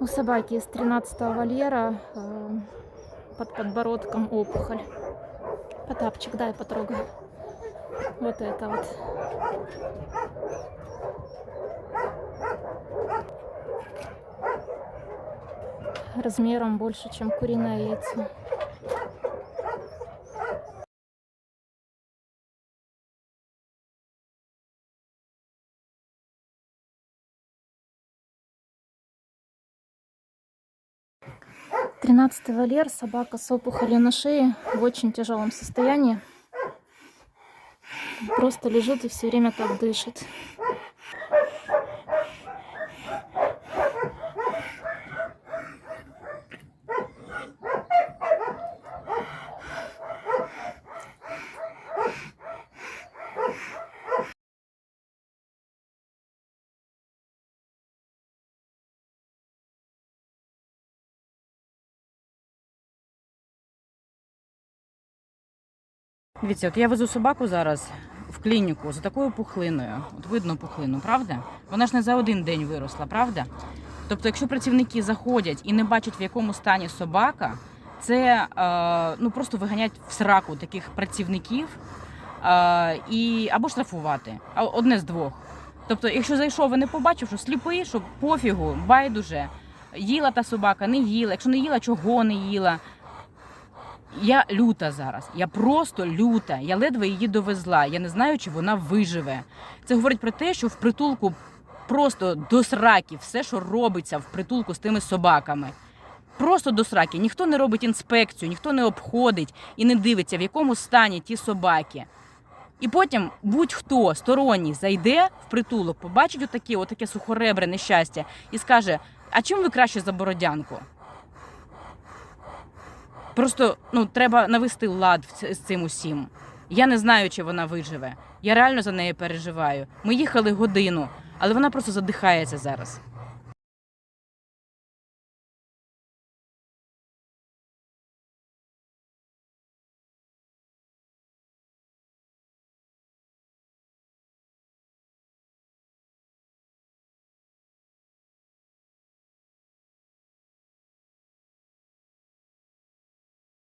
У собаки из 13 вольера э, под подбородком опухоль. Потапчик, дай потрогаю. Вот это вот. Размером больше, чем куриное яйцо. Тринадцатый вольер, собака с опухолью на шее в очень тяжелом состоянии. Просто лежит и все время так дышит. Дивіться, от я везу собаку зараз в клініку за такою пухлиною. От видно пухлину, правда? Вона ж не за один день виросла, правда? Тобто, якщо працівники заходять і не бачать, в якому стані собака, це е, ну просто виганять в сраку таких працівників е, і або штрафувати. Одне з двох. Тобто, якщо зайшов і не побачив, що сліпий, що пофігу, байдуже, їла та собака, не їла. Якщо не їла, чого не їла. Я люта зараз. Я просто люта. Я ледве її довезла. Я не знаю, чи вона виживе. Це говорить про те, що в притулку просто до сраки все, що робиться в притулку з тими собаками. Просто до сраки. Ніхто не робить інспекцію, ніхто не обходить і не дивиться, в якому стані ті собаки. І потім будь-хто сторонній зайде в притулок, побачить отаке, отаке сухоребре нещастя і скаже: а чим ви краще за бородянку? Просто ну треба навести лад з цим усім. Я не знаю, чи вона виживе. Я реально за неї переживаю. Ми їхали годину, але вона просто задихається зараз.